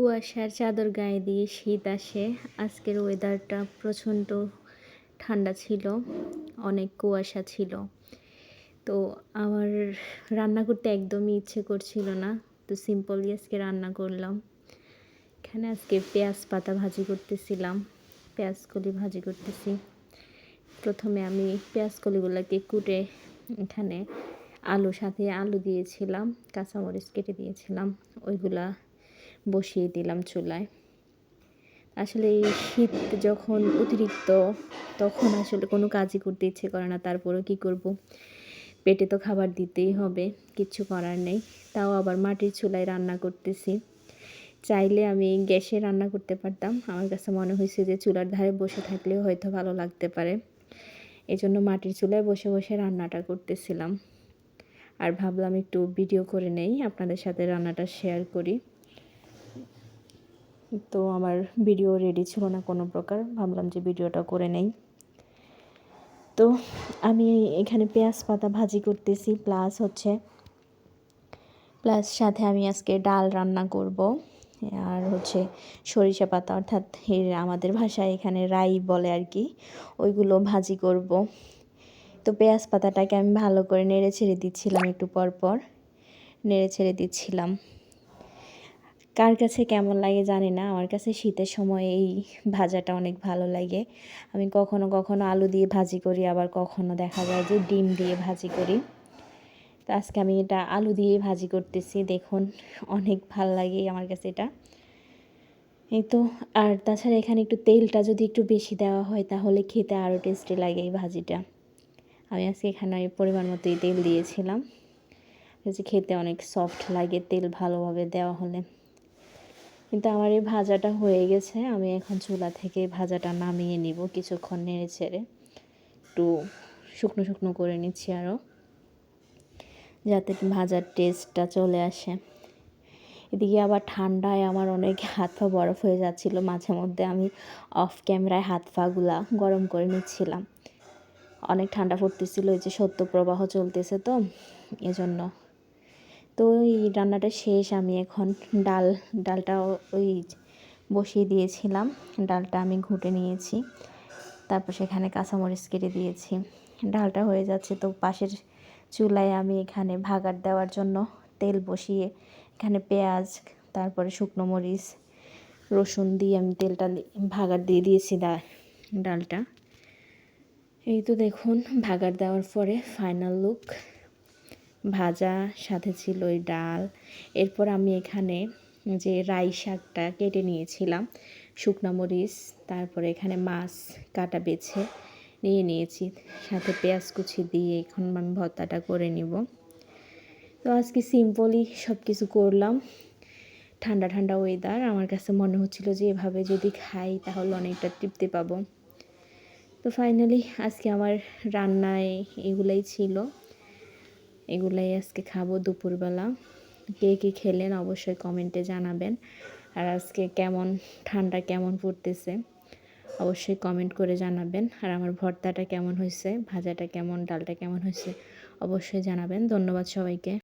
কুয়াশার চাদর গায়ে দিয়ে শীত আসে। আজকের ওয়েদারটা প্রচণ্ড ঠান্ডা ছিল, অনেক কুয়াশা ছিল। তো আমার রান্না করতে একদমই ইচ্ছে করছিল না, তো সিম্পলি আজকে রান্না করলাম। এখানে আজকে পেঁয়াজ পাতা ভাজি করতেছিলাম, পেঁয়াজ কলি ভাজি করতেছি। প্রথমে আমি পেঁয়াজ কলিগুলোকে কুটে এখানে আলু সাথে আলু দিয়েছিলাম, কাঁচামরিচ কেটে দিয়েছিলাম, ওইগুলা বসিয়ে দিলাম চুলায়। আসলে এই শীত যখন অতিরিক্ত, তখন আসলে কোনো কাজই করতে ইচ্ছে করে না। তারপরেও কী করব? পেটে তো খাবার দিতেই হবে, কিচ্ছু করার নেই। তাও আবার মাটির চুলায় রান্না করতেছি। চাইলে আমি গ্যাসে রান্না করতে পারতাম। আমার কাছে মনে হয়েছে যে চুলার ধারে বসে থাকলেও হয়তো ভালো লাগতে পারে। এজন্য মাটির চুলায় বসে বসে রান্নাটা করতেছিলাম। আর ভাবলাম একটু ভিডিও করে নেই, আপনাদের সাথে রান্নাটা শেয়ার করি। তো আমার ভিডিও রেডি ছিল না কোনো প্রকার। ভাবলাম যে ভিডিওটা করে নেই। তো আমি এখানে পেঁয়াজ পাতা ভাজি করতেছি প্লাস হচ্ছে প্লাস সাথে আমি আজকে ডাল রান্না করব। আর হচ্ছে সরিষা পাতা, অর্থাৎ আমাদের ভাষায় এখানে রাই বলে আর কি, ওইগুলো ভাজি করব। তো পেঁয়াজ পাতাটাকে আমি ভালো করে নেড়ে ছেড়ে দিচ্ছিলাম একটু পর পর, নেড়ে ছেড়ে দিচ্ছিলাম। কার কাছে কেমন লাগে জানি না। আমার কাছে শীতের সময় এই ভাজাটা অনেক ভালো লাগে। আমি কখনো কখনো আলু দিয়ে ভাজি করি, আবার কখনো দেখা যায় যে ডিম দিয়ে ভাজি করি। তো আজকে আমি এটা আলু দিয়ে ভাজি করতেছি, দেখুন অনেক ভালো লাগে আমার কাছে এটা। এই তো, আর তাছাড়া এখানে একটু তেলটা যদি একটু বেশি দেওয়া হয়, তাহলে খেতে আরও টেস্টি লাগে এই ভাজিটা। আমি আজকে এখানে পরিমাণ মতোই তেল দিয়েছিলাম। যে খেতে অনেক সফট লাগে, তেল ভালোভাবে দেওয়া হলে। কিন্তু আমার এই ভাজাটা হয়ে গেছে। আমি এখন চুলা থেকে ভাজাটা নামিয়ে নিব কিছুক্ষণ নেড়ে ছেড়ে একটু শুকনো শুকনো করে নিচ্ছি আরও যাতে ভাজার টেস্টটা চলে আসে। এদিকে আবার ঠান্ডায় আমার অনেক হাত পা বরফ হয়ে যাচ্ছিল, মাঝে মধ্যে আমি অফ ক্যামেরায় হাত পাগুলা গরম করে নিচ্ছিলাম। অনেক ঠান্ডা পড়তেছিল ওই যে সত্য প্রবাহ চলতেছে তো, এজন্য তো এই রান্নাটা শেষ, আমি এখন ডাল ডালটা ওই বসিয়ে দিয়েছিলাম। ডালটা আমি ঘুটে নিয়েছি। তারপর সেখানে কাঁচামরিচ কেটে দিয়েছি। ডালটা হয়ে যাচ্ছে তো পাশের চুলায় আমি এখানে ভাগার দেওয়ার জন্য তেল বসিয়ে এখানে পেঁয়াজ, তারপরে শুকনো মরিচ, রসুন দিয়ে আমি তেলটা ভাগার দিয়ে দিয়েছি ডালটা। এই তো দেখুন, ভাগার দেওয়ার পরে ফাইনাল লুক ভাজা, সাথে ছিল ওই ডাল। এরপর আমি এখানে যে রাই শাকটা কেটে নিয়েছিলাম, শুকনা মরিচ, তারপরে এখানে মাছ কাটা বেছে নিয়ে নিয়েছি। সাথে পেঁয়াজ কুচি দিয়ে এখন আমি ভর্তাটা করে নিব। তো আজকে সিম্পলই সব কিছু করলাম। ঠান্ডা ঠান্ডা ওয়েদার আমার কাছে মনে হচ্ছিল যে এভাবে যদি খাই তাহলে অনেকটা তৃপ্তি পাবো। তো ফাইনালি আজকে আমার রান্নায় এগুলাই ছিল। এগুলাই আজকে খাব দুপুরবেলা। কে কী খেলেন অবশ্যই কমেন্টে জানাবেন। আর আজকে কেমন, ঠান্ডা কেমন পড়তেছে অবশ্যই কমেন্ট করে জানাবেন। আর আমার ভর্তাটা কেমন হয়েছে ভাজাটা কেমন, ডালটা কেমন হয়েছে অবশ্যই জানাবেন। ধন্যবাদ সবাইকে।